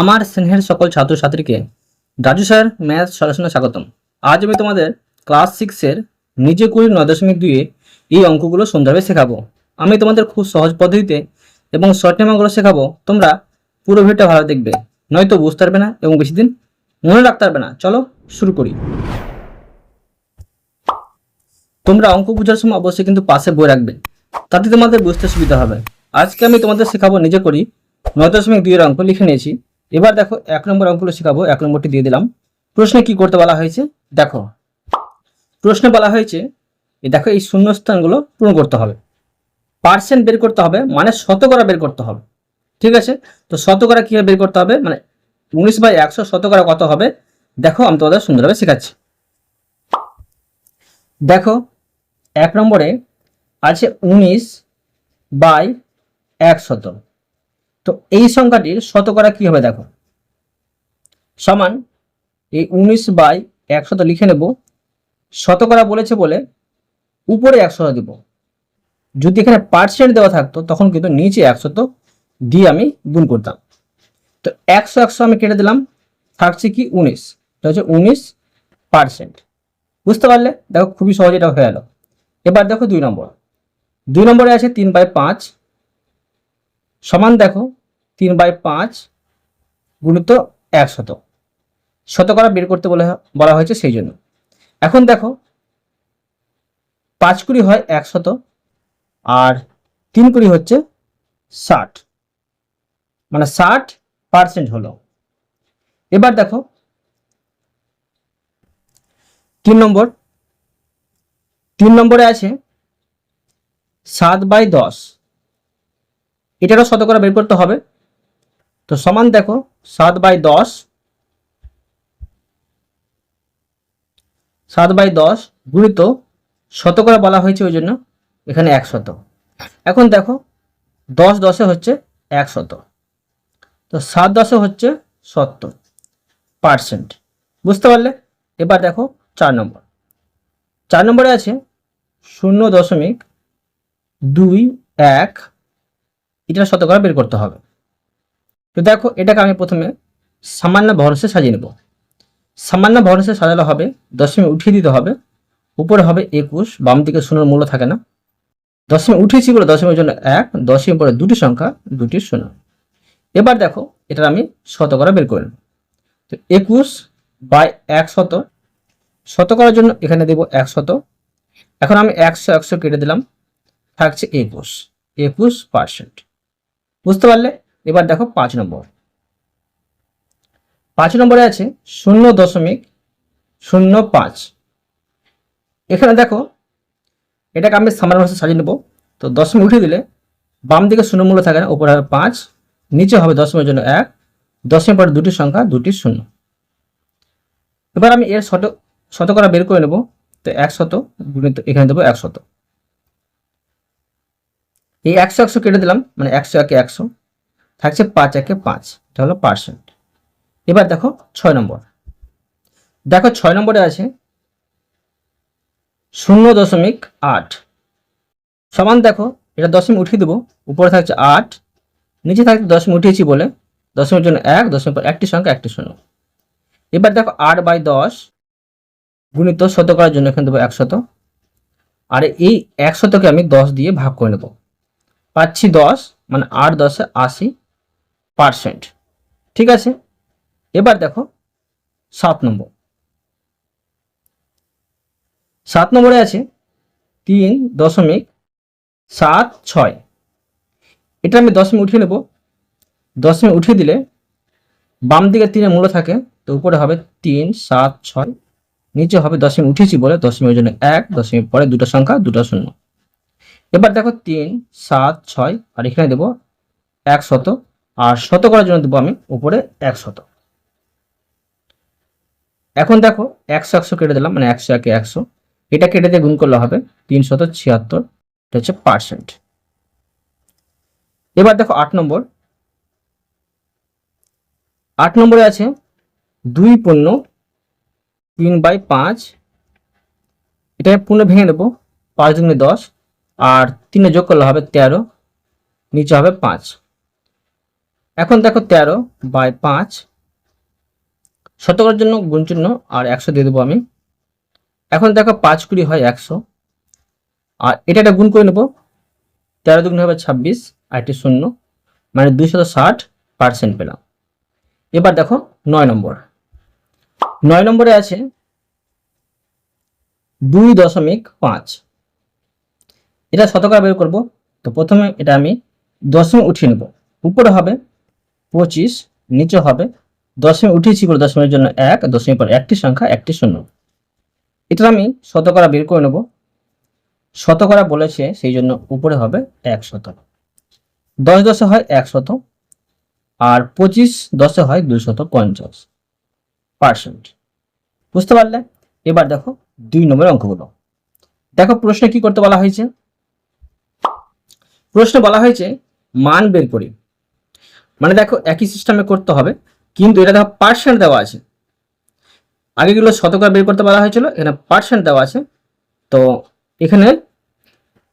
আমার স্নেহের সকল ছাত্রছাত্রীকে। রাজু স্যার, ম্যাথ সরাসরি স্বাগতম। আজ আমি তোমাদের ক্লাস সিক্সের নিজে কুড়ি, নয় দশমিক দুইয়ে এই অঙ্কগুলো সুন্দরভাবে শেখাবো। আমি তোমাদের খুব সহজ পদ্ধতিতে এবং শর্ট নেমাগুলো শেখাবো। তোমরা পুরো ভিডিওটা ভালো দেখবে। নয়তো বুঝতে পারবে না এবং বেশি দিন মনে রাখতে পারবে না। চলো শুরু করি। তোমরা অঙ্ক বোঝার সময় অবশ্যই কিন্তু পাশে বই রাখবে। তাতে তোমাদের বুঝতে সুবিধা হবে। আজকে আমি তোমাদের শেখাবো নিজে করি নয় দশমিক দুইয়ের অঙ্ক লিখে নিয়েছি। এবার দেখো এক নম্বর অঙ্কগুলো শেখাবো, এক নম্বরটি দিয়ে দিলাম। প্রশ্নে কি করতে বলা হয়েছে? দেখো, প্রশ্নে বলা হয়েছে দেখো, এই শূন্যস্থানগুলো পূরণ করতে হবে। পার্সেন্ট বের করতে হবে মানে শতকরা বের করতে হবে। ঠিক আছে? তো শতকরা কীভাবে বের করতে হবে? মানে উনিশ বাই একশো শতকরা কত হবে? দেখো, আমি তোমাদের সুন্দরভাবে শেখাচ্ছি। দেখো, এক নম্বরে আছে উনিশ বাই এক একশত। তো এই সংখ্যাটির শতকরা কি হবে দেখো? সমান এই উনিশ বাই একশত লিখে নেব। শতকরা বলেছে বলে উপরে একশত দিব। যদি এখানে পার্সেন্ট দেওয়া থাকতো, তখন কিন্তু নিচে একশত দিয়ে আমি গুণ করতাম। তো একশো একশো আমি কেটে দিলাম, থাকছে কি উনিশ। এটা হচ্ছে উনিশ পার্সেন্ট বুঝতে পারলে? দেখো খুবই সহজে এটা হয়ে গেল এবার দেখো দুই নম্বর। দুই নম্বরে আছে তিন বাই পাঁচ সমান দেখো তিন বাই পাঁচ গুণিত একশত শতকরা বের করতে বলে বলা হয়েছে সেই জন্য। এখন দেখো, পাঁচ কুড়ি হয় একশত আর তিন কুড়ি হচ্ছে ষাট। মানে ষাট পার্সেন্ট হলো। এবার দেখো, তিন নম্বর। তিন নম্বরে আছে সাত বাই দশ। এটারও শতকরা বের করতে হবে। তো সমান দেখো, সাত বাই দশ, সাত বাই দশ গুণিত শতকরা বলা হয়েছে ওই জন্য এখানে একশত এখন দেখো, দশ দশে হচ্ছে একশত তো সাত দশে হচ্ছে সত্তর পার্সেন্ট। বুঝতে পারলে? এবার দেখো চার নম্বর। চার নম্বরে আছে শূন্য দশমিক দুই এক এটা শতকরা বের করতে হবে। তো দেখো, এটাকে আমি প্রথমে সামান্য ভরসে সাজিয়ে নেব। সামান্য ভরসে সাজালে হবে, দশমী উঠিয়ে দিতে হবে। উপরে হবে একুশ, বাম দিকে শূন্যর মূল্য থাকে না। দশমী উঠিয়েছি বলে দশমীর জন্য এক, দশমীর পরে দুটি সংখ্যা, দুটি শূন্য। এবার দেখো এটা আমি শতকরা বের করে নেব। তো একুশ বাই এক শত শতকরার জন্য এখানে দেব এক শত। এখন আমি একশো একশো কেটে দিলাম, থাকছে একুশ একুশ পার্সেন্ট। বুঝতে পারলে? এবার দেখো পাঁচ নম্বর। পাঁচ নম্বরে আছে শূন্য দশমিক শূন্য পাঁচ। এখানে দেখো, এটাকে আমি সামান্য ভাষা সাজিয়ে নেব। তো দশমিক উঠিয়ে দিলে বাম দিকে শূন্য মূল্য থাকে না, উপরে হবে পাঁচ, নিচে হবে দশমের জন্য এক দশমের পরে দুটি সংখ্যা, দুটি শূন্য। এবার আমি এর শত, শতকরা বের করে নেব। তো একশত গুণিত এখানে দেবো একশত এই একশো একশো কেটে দিলাম মানে একশো একে একশো, থাকছে পাঁচ একে পাঁচ, এটা হলো পার্সেন্ট এবার দেখো ছয় নম্বর। দেখো ছয় নম্বরে আছে শূন্য দশমিক আট। সমান দেখো, এটা দশমিক উঠিয়ে দেবো, উপরে থাকছে আট, নিচে থাকছে দশমিক উঠিয়েছি বলে দশমিক জন্য এক দশমিক একটি সংখ্যা, একটি শূন্য। এবার দেখো আট বাই দশ গুণিত শত করার জন্য এখানে দেবো একশত আর এই একশতকে আমি দশ দিয়ে ভাগ করে নেব। পাচ্ছি দশ মানে আট দশে আশি পার্সেন্ট ঠিক আছে? এবার দেখো, সাত নম্বর। সাত নম্বরে আছে তিন দশমিক সাত ছয়। এটা আমি দশমিক উঠিয়ে নেব। দশমিক উঠিয়ে দিলে বাম দিকে তিনের মূল্য থাকে, তো উপরে হবে তিন, সাত, ছয়, নিচে হবে দশমিক উঠেছি বলে দশমিকের জন্য এক, দশমিক পরে দুটো সংখ্যা, দুটো শূন্য। এবার দেখো তিন, সাত, ছয়, আর এখানে দেবো এক শত, আর শত করার জন্য দেবো আমি উপরে এক শত। এখন দেখো একশো একশো কেটে দিলাম মানে একশো একে একশো। এটা কেটে দিয়ে গুণ করলে হবে তিনশত ছিয়াত্তর, এটা হচ্ছে পার্সেন্ট এবার দেখো আট নম্বর। আট নম্বরে আছে দুই পূর্ণ তিন বাই পাঁচ। এটা পূর্ণ ভেঙে নেব পাঁচ দুগুণে দশ। আর তিনে যোগ করলে হবে তেরো, নিচে হবে পাঁচ। এখন দেখো তেরো বাই পাঁচ, শতকরার জন্য গুণ চিহ্ন আর একশো দিয়ে দেবো আমি। এখন দেখো পাঁচ কুড়ি হয় একশো, আর এটা একটা গুণ করে নেব। তেরো দুগুণ হবে ছাব্বিশ, আর একটি শূন্য মানে দুইশত ষাট পার্সেন্ট পেলাম। এবার দেখো নয় নম্বর। নয় নম্বরে আছে দুই দশমিক পাঁচ। এটা শতকরা বের করব। তো প্রথমে এটা আমি দশমিক উঠিয়ে নেব। উপরে হবে পঁচিশ, নিচে হবে দশমে উঠিয়েছি করে দশমিকের জন্য এক দশমিক পর একটি সংখ্যা, একটি শূন্য। এটা আমি শতকরা বের করে নেব। শতকরা বলেছে সেই জন্য উপরে হবে এক শত দশ দশে হয় এক শত আর পঁচিশ দশে হয় দুশত পঞ্চাশ পার্সেন্ট। বুঝতে পারলে? এবার দেখো দুই নম্বরের অঙ্কগুলো। দেখো প্রশ্নে কি করতে বলা হয়েছে? প্রশ্নে বলা হয়েছে, মান বের করি। মানে দেখো, একই সিস্টেমে করতে হবে, কিন্তু এটা দেখো পার্সেন্ট দেওয়া আছে। আগেগুলো শতকরা বের করতে বলা হয়েছিল, এখানে পার্সেন্ট দেওয়া আছে। তো এখানে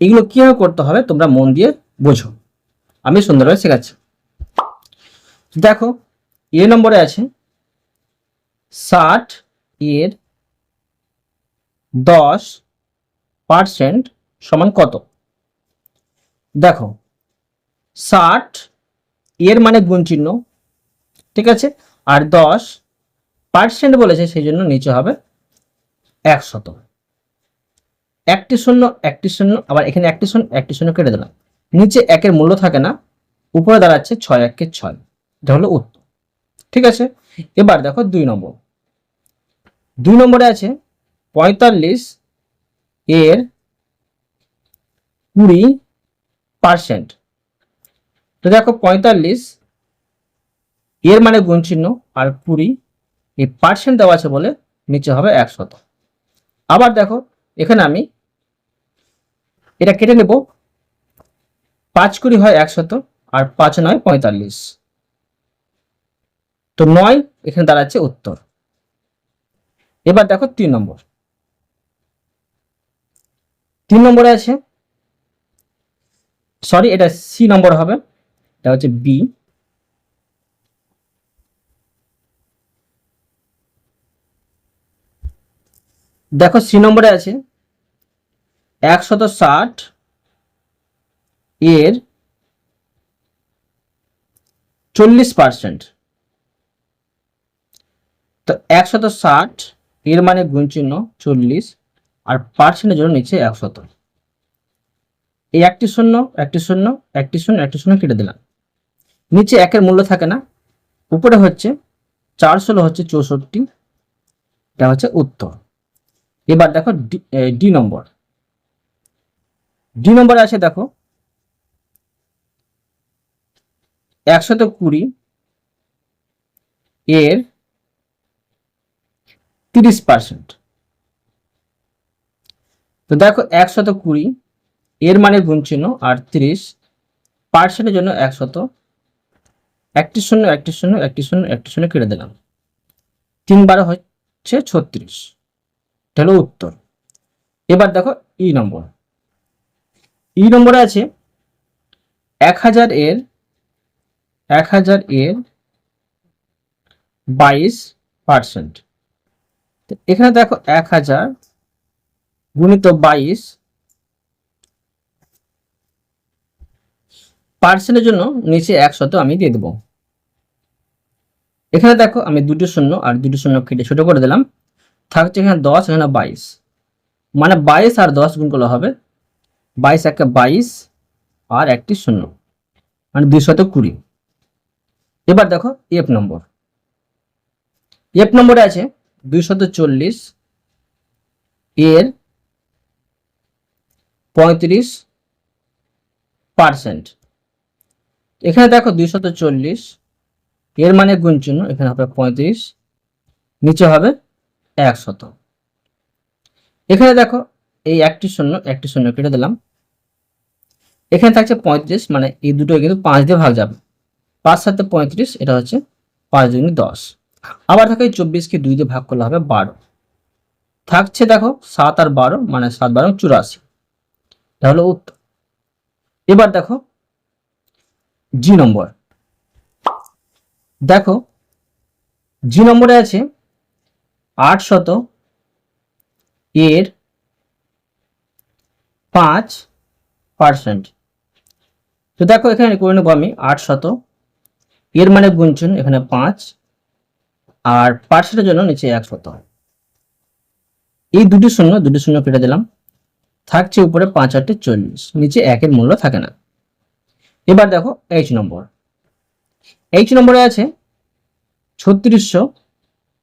এগুলো কীভাবে করতে হবে, তোমরা মন দিয়ে বোঝো। আমি সুন্দরভাবে শেখাচ্ছি। দেখো, এ নম্বরে আছে, ষাট এর দশ পার্সেন্ট সমান কত? দেখো, ষাট, এর মানে গুণ চিহ্ন, ঠিক আছে? আর দশ পার্সেন্ট বলেছে, সেই জন্য নিচে হবে একশত একটি শূন্য একটি শূন্য, আবার এখানে একটি শূন্য একটি শূন্য কেটে দিলাম। নিচে একের মূল্য থাকে না, উপরে দাঁড়াচ্ছে ছয়, একে ছয়। এটা হলো উত্তর, ঠিক আছে? এবার দেখো দুই নম্বর। দুই নম্বরে আছে পঁয়তাল্লিশ এর কুড়ি পার্সেন্ট। তো দেখো পঁয়তাল্লিশ, এর মানে গুণ চিহ্ন আর কুড়ি, এই পার্সেন্ট দেওয়া আছে বলে নিচে হবে একশত আবার দেখো, এখানে আমি এটা কেটে নেব। পাঁচ কুড়ি হয় একশত আর পাঁচ নয় পঁয়তাল্লিশ। তো নয় এখানে দাঁড়াচ্ছে উত্তর। এবার দেখো তিন নম্বর। তিন নম্বরে আছে সরি, এটা সি নম্বর হবে। এটা হচ্ছে বি দেখো সি নম্বরে আছে একশত ষাট এর চল্লিশ পার্সেন্ট। তো একশত ষাট এর মানে গুণ চিহ্ন চল্লিশ, আর পার্সেন্টের জন্য নিচে একশত। এই একটি শূন্য একটি শূন্য একটি শূন্য একটি শূন্য কেটে দিলাম। নিচে একের মূল্য থাকে না। উপরে হচ্ছে চার ষোলো হচ্ছে চৌষট্টি। এটা হচ্ছে উত্তর। এবার দেখো ডি নম্বর। ডি নম্বরে আছে দেখো একশত কুড়ি এর তিরিশ পার্সেন্ট। তো দেখো একশত কুড়ি এর মানে গুণ চিহ্ন আর তিরিশ পার্সেন্টের জন্য একশত। একটি শূন্য একটি শূন্য একটি শূন্য একটি শূন্য কেটে দিলাম। তিন হচ্ছে ছত্রিশ। এটা হলো উত্তর। এবার দেখো ই নম্বর। ই নম্বরে আছে এক হাজার এর, এক হাজার এর বাইশ পার্সেন্ট এখানে দেখো এক হাজার গুণিত বাইশ পার্সেন্টের জন্য নিচে একশত আমি দিয়ে দেবো। এখানে দেখো আমি দুটো শূন্য আর দুটো শূন্য কেটে ছোটো করে দিলাম। থাকছে এখানে দশ, এখানে বাইশ। মানে বাইশ আর দশ গুণ করলে হবে বাইশ একটা বাইশ আর একটি শূন্য। মানে দুইশত কুড়ি। এবার দেখো এফ নম্বর। এফ নম্বরে আছে দুইশত চল্লিশ এর পঁয়ত্রিশ পার্সেন্ট। এখানে দেখো দুইশত চল্লিশ, এর মানে গুণ চিহ্ন, এখানে হবে পঁয়ত্রিশ, নিচে হবে একশত। এখানে দেখো এই একটি শূন্য একটি শূন্য কেটে দিলাম। এখানে থাকছে পঁয়ত্রিশ মানে এই দুটো কিন্তু পাঁচ দিয়ে ভাগ যাবে। পাঁচ সাথে পঁয়ত্রিশ, এটা হচ্ছে পাঁচ দুগুণে দশ। আবার থাকে চব্বিশকে দুই দিয়ে ভাগ করলে হবে বারো। থাকছে দেখো সাত আর বারো মানে সাত বারো চুরাশি। এটা হলো উত্তর। এবার দেখো জি নম্বর দেখো জি নম্বরে আছে আট শত এর পাঁচ পার্সেন্ট তো দেখো, এখানে করে নেব আমি আট শত এর মানে গুনছেন এখানে পাঁচ আর পার্সেন্টের জন্য নিচে এক শত। এই দুটি শূন্য দুটি শূন্য কেটে দিলাম, থাকছে উপরে পাঁচ আটে চল্লিশ, নিচে একের মূল্য থাকে না। এবার দেখো এইচ নম্বর। এইচ নম্বরে আছে ছত্রিশশো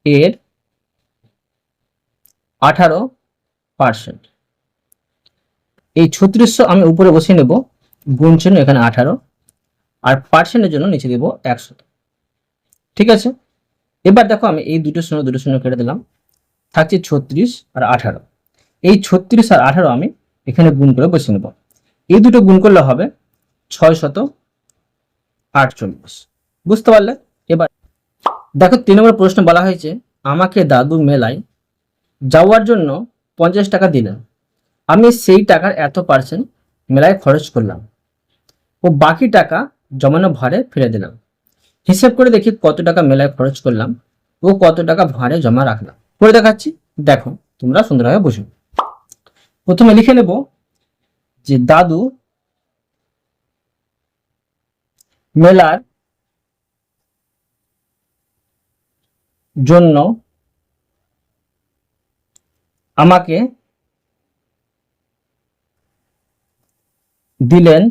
এর আঠারো পার্সেন্ট এই ছত্রিশশো আমি উপরে বসিয়ে নেব, গুণ চিহ্ন এখানে আঠারো, আর পার্সেন্টের জন্য নিচে দেবো একশো। ঠিক আছে? এবার দেখো আমি এই দুটো শূন্য দুটো শূন্য কেটে দিলাম। থাকছে ছত্রিশ আর আঠারো। এই ছত্রিশ আর আঠারো আমি এখানে গুণ করে বসিয়ে নেব। এই দুটো গুণ করলে হবে ছয় শত আটচল্লিশ। বুঝতে পারলে? এবার দেখো, তিন নম্বর প্রশ্ন বলা হয়েছে, আমাকে দাদু মেলায় যাওয়ার জন্য পঞ্চাশ টাকা দিলেন। আমি সেই টাকার এত পার্সেন্ট মেলায় খরচ করলাম ও বাকি টাকা জমানো ভাড়ে ফিরে দিলাম। হিসেব করে দেখি কত টাকা মেলায় খরচ করলাম ও কত টাকা ভাড়ে জমা রাখলাম। করে দেখাচ্ছি। দেখো, তোমরা সুন্দরভাবে বুঝো। প্রথমে লিখে নেব যে দাদু মেলার জন্য আমাকে দিলেন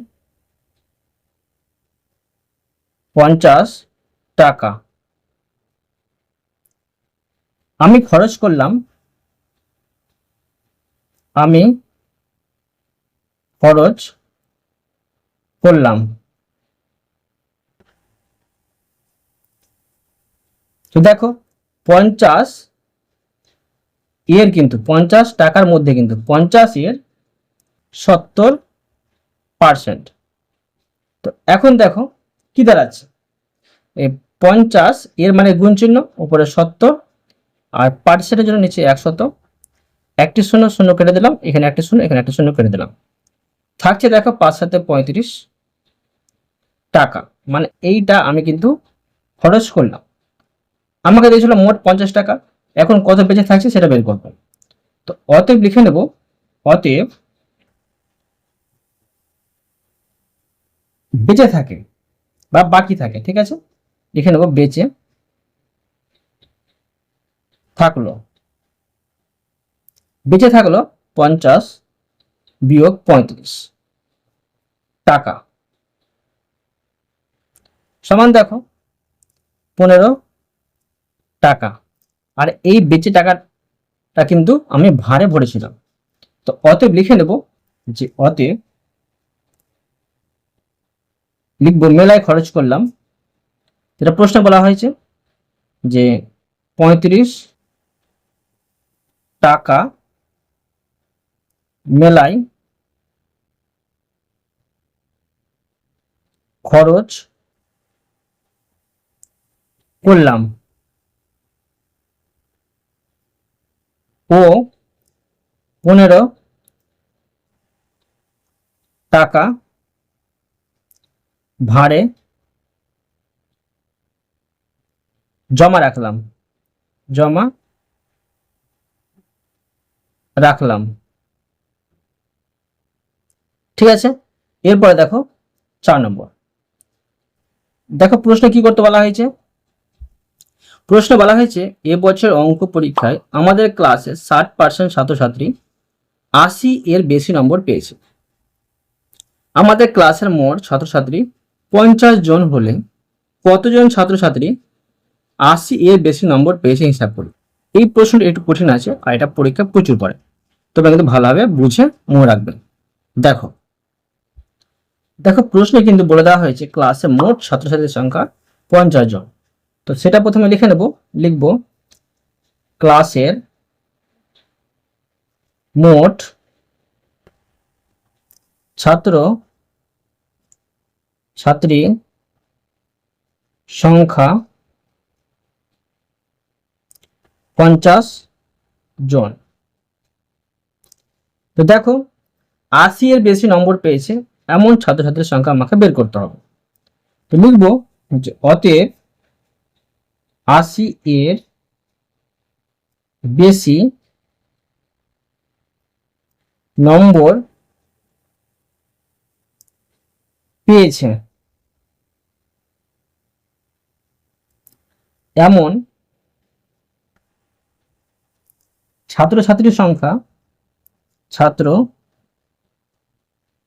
পঞ্চাশ টাকা। আমি খরচ করলাম আমি খরচ করলাম। তো দেখো, পঞ্চাশ এর কিন্তু, পঞ্চাশ টাকার মধ্যে কিন্তু, পঞ্চাশ এর সত্তর পার্সেন্ট তো এখন দেখো, কি দাঁড়াচ্ছে? এই পঞ্চাশ এর মানে গুণ চিহ্ন উপরে সত্তর, আর পার্সেন্টের জন্য নিচে একশত। একটি শূন্য শূন্য কেটে দিলাম, এখানে একটি শূন্য, এখানে একটি শূন্য কেটে দিলাম। থাকছে দেখো পাঁচ সাথে পঁয়ত্রিশ টাকা। মানে এইটা আমি কিন্তু খরচ করলাম। আমাকে দিয়েছিল মোট পঞ্চাশ টাকা। এখন কত বেঁচে থাকছে সেটা বের করব। তো অতএব লিখে নেব, অতএব বেঁচে থাকে বা বাকি থাকে, ঠিক আছে? লিখে নেব, বেঁচে থাকল। বেঁচে থাকল পঞ্চাশ বিয়োগ পঁয়ত্রিশ টাকা। সমান দেখো, পনেরো টাকা। আর এই বেঁচে টাকাটা কিন্তু আমি ভাড়ে ভরেছিলাম। তো অতএব লিখে নেব যে অতএব লিখব, মেলায় খরচ করলাম। যেটা প্রশ্ন বলা হয়েছে যে পঁয়ত্রিশ টাকা মেলায় খরচ করলাম। ও পনেরো টাকা ভাড়ে জমা রাখলাম জমা রাখলাম। ঠিক আছে? এরপরে দেখো চার নম্বর। দেখো প্রশ্ন কি করতে বলা হয়েছে? প্রশ্ন বলা হয়েছে এবছর অঙ্ক পরীক্ষায় আমাদের ক্লাসে ষাট পার্সেন্ট ছাত্রছাত্রী আশি এর বেশি নম্বর পেয়েছে। আমাদের ক্লাসের মোট ছাত্রছাত্রী পঞ্চাশ জন হলে কতজন ছাত্রছাত্রী আশি এর বেশি নম্বর পেয়েছে হিসাব করি এই প্রশ্নটা একটু কঠিন আছে আর এটা পরীক্ষা প্রচুর পড়ে। তবে কিন্তু ভালোভাবে বুঝে মনে রাখবেন। দেখো দেখো প্রশ্নে কিন্তু বলে দেওয়া হয়েছে, ক্লাসে মোট ছাত্রছাত্রীর সংখ্যা পঞ্চাশ জন। তো সেটা প্রথমে লিখে নেব, লিখব ক্লাসের মোট ছাত্র ছাত্রী সংখ্যা পঞ্চাশ জন। তো দেখো, আশি এর বেশি নম্বর পেয়েছে, এমন ছাত্রছাত্রীর সংখ্যা আমাকে বের করতে হবে। তো লিখব অতএব আশি এর বেশি নম্বর পেয়েছে। এমন ছাত্রছাত্রীর সংখ্যা ছাত্র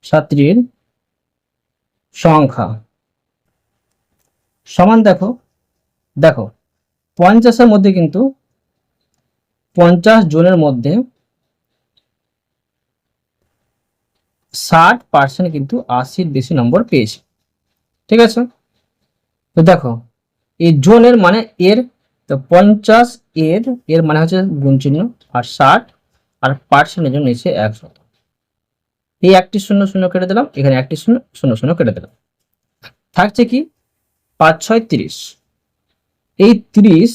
ছাত্রীর সংখ্যা। সমান দেখো দেখো। পঞ্চাশের মধ্যে কিন্তু পঞ্চাশ জনের মধ্যে ষাট পার্সেন্ট কিন্তু আশির বেশি নম্বর পেয়েছে। ঠিক আছে? তো দেখো, এই জনের মানে এর, তো পঞ্চাশ এর এর মানে হচ্ছে গুণ আর ষাট, আর পার্সেন্টের জন্য নিচে একশো। এই একটি শূন্য শূন্য কেটে দিলাম, এখানে একটি শূন্য শূন্য শূন্য কেটে দিলাম। থাকছে কি পাঁচ ছয় তিরিশ। এই তিরিশ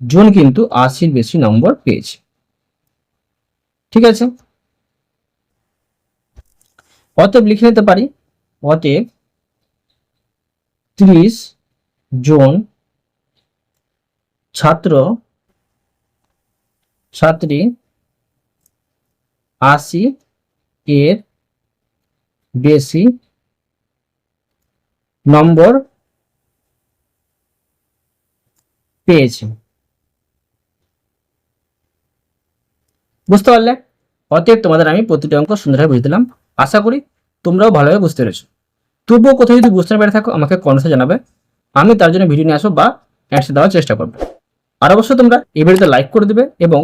জন কিন্তু আশির বেশি নম্বর পেয়েছে। ঠিক আছে? অতএব লিখে নিতে পারি, অতএব ত্রিশ জন ছাত্র, ছাত্রী আশি এর বেশি নম্বর পেয়েছে। বুঝতে পারলে? অতএব তোমাদের আমি প্রতিটি অঙ্ক সুন্দরভাবে বুঝে দিলাম। আশা করি তোমরাও ভালোভাবে বুঝতে পেরেছ। তবুও কোথাও যদি বুঝতে পেরে থাকো, আমাকে কমেন্টে জানাবে। আমি তার জন্য ভিডিও নিয়ে আসব বা অ্যান্সার দেওয়ার চেষ্টা করব। আর অবশ্যই তোমরা এই ভিডিওতে লাইক করে দেবে এবং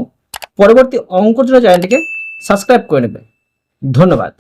পরবর্তী অঙ্ক জন্য চ্যানেলটিকে সাবস্ক্রাইব করে নেবে। ধন্যবাদ।